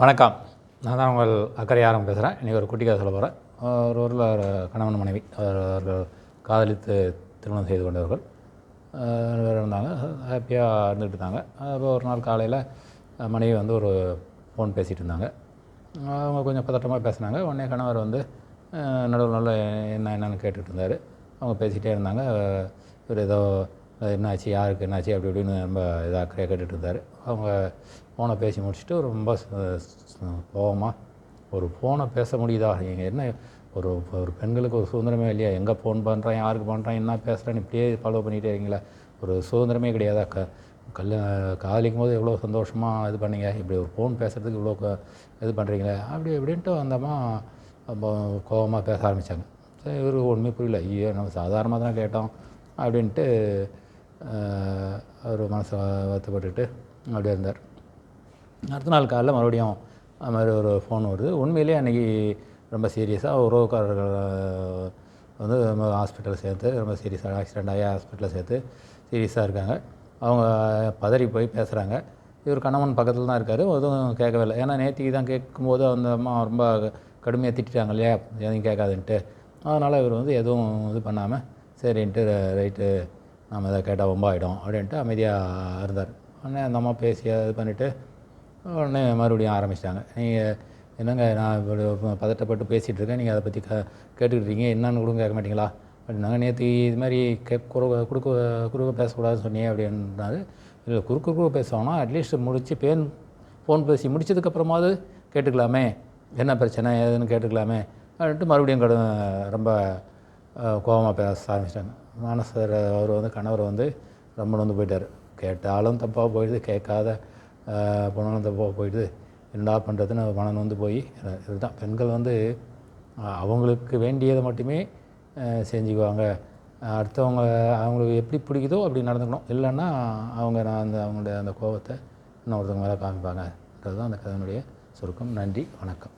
வணக்கம். நான் தான் உங்கள் அக்கறையாரம் பேசுகிறேன் இன்றைக்கி ஒரு குட்டி கதை சொல்ல போகிறேன் ஒரு ஊரில் ஒரு கணவன் மனைவி. அவர் அவர்கள் காதலித்து திருமணம் செய்து கொண்டவர்கள். இருந்தாங்க. ஹாப்பியாக இருந்துகிட்டு இருந்தாங்க. அப்போ ஒரு நாள் காலையில் மனைவி வந்து ஒரு ஃபோன் பேசிகிட்டு இருந்தாங்க. அவங்க கொஞ்சம் பதட்டமாக பேசினாங்க. உடனே கணவர் வந்து நடுவில் நல்ல என்ன என்னன்னு கேட்டுகிட்டு இருந்தார். அவங்க பேசிகிட்டே இருந்தாங்க. இவர் ஏதோ என்னாச்சு யாருக்கு என்னாச்சு அப்படி இப்படின்னு ரொம்ப இதாக கேட்டுட்டு இருந்தார் அவங்க ஃபோனை பேசி முடிச்சுட்டு ரொம்ப கோபமாக ஒரு ஃபோனை பேச முடியுதா? நீங்கள் என்ன ஒரு ஒரு பெண்களுக்கு ஒரு சுதந்திரமே இல்லையா? எங்கே ஃபோன் பண்ணுறேன் யாருக்கு பண்ணுறேன் என்ன பேசுகிறேன்னு இப்படியே ஃபாலோ பண்ணிகிட்டே இருக்கீங்களா? ஒரு சுதந்திரமே கிடையாதா? க கல் காதலிக்கும் போது எவ்வளோ சந்தோஷமாக இது பண்ணீங்க? இப்படி ஒரு ஃபோன் பேசுகிறதுக்கு இவ்வளோ இது பண்ணுறீங்களே அப்படி இப்படின்ட்டு வந்தோமா ரொம்ப கோபமாக பேச ஆரம்பித்தாங்க சரி இவருக்கு ஒன்றுமே புரியல. ஐயோ நம்ம சாதாரணமாக தான் கேட்டோம் அப்படின்ட்டு அவர் மனசை வருத்தப்பட்டுட்டு அப்படியே இருந்தார். அடுத்த நாள் காலைல மறுபடியும் அது மாதிரி ஒரு ஃபோன் வருது. உண்மையிலேயே அன்றைக்கி ரொம்ப சீரியஸாக உறவுக்காரர்கள் வந்து ரொம்ப ஹாஸ்பிட்டல் சேர்த்து ரொம்ப சீரியஸாக ஆக்சிடெண்ட் ஆகி ஹாஸ்பிட்டலில் சேர்த்து சீரியஸாக இருக்காங்க. அவங்க பதறி போய் பேசுகிறாங்க இவர் கணவன் பக்கத்தில் தான் இருக்கார். எதுவும் கேட்கவே இல்லை. ஏன்னா நேற்றுக்கு தான் கேட்கும்போது அந்த அம்மா ரொம்ப கடுமையாக திட்டிட்டாங்க இல்லையா? எதையும் கேட்காதுன்ட்டு. அதனால் இவர் வந்து எதுவும் இது பண்ணாமல் சரின்ட்டு ரைட்டு நம்ம இதை கேட்டால் ரொம்ப ஆகிடும் அப்படின்ட்டு அமைதியாக இருந்தார். உடனே அந்த அம்மா பேசி இது பண்ணிவிட்டு உடனே மறுபடியும் ஆரம்பிச்சிட்டாங்க. நீங்கள் என்னங்க நான் இவ்வளோ பதட்டப்பட்டு பேசிகிட்டு இருக்கேன். நீங்கள் அதை பற்றி க கேட்டுக்கிட்டு இருக்கீங்க. என்னன்னு கூட கேட்க மாட்டீங்களா? அப்படின்னாங்க. நேற்று இது மாதிரி கே குறுக்க குறுக்க குறுக்க பேசக்கூடாதுன்னு சொன்னியே அப்படின்னாரு. இல்லை குறுக்க குறுக்க பேசுவோம்னா அட்லீஸ்ட் முடித்து பேன் ஃபோன் பேசி முடிச்சதுக்கப்புறமாவது கேட்டுக்கலாமே. என்ன பிரச்சனை? ஏதுன்னு கேட்டுக்கலாமே. அப்படின்ட்டு மறுபடியும் கடும் ரொம்ப கோபமாக பேச ஆரம்பிச்சிட்டாங்க. மனசர் அவர் வந்து கணவர் வந்து ரொம்ப வந்து போயிட்டார். கேட்டாலும் தப்பாக போயிடுது கேட்காத அஹ், போனாலும் தப்பாக போயிடுது. என்னடா பண்ணுறதுன்னு மனம் வந்து போய் இதுதான். பெண்கள் வந்து அவங்களுக்கு வேண்டியதை மட்டுமே செஞ்சுக்குவாங்க. அடுத்தவங்க அவங்களுக்கு எப்படி பிடிக்குதோ அப்படி நடந்துக்கணும். இல்லைன்னா அவங்க நான் அந்த அவங்களுடைய அந்த கோபத்தை இன்னொருத்தவங்க மேலே காமிப்பாங்கன்றது தான் அந்த கதையினுடைய சுருக்கம். நன்றி வணக்கம்.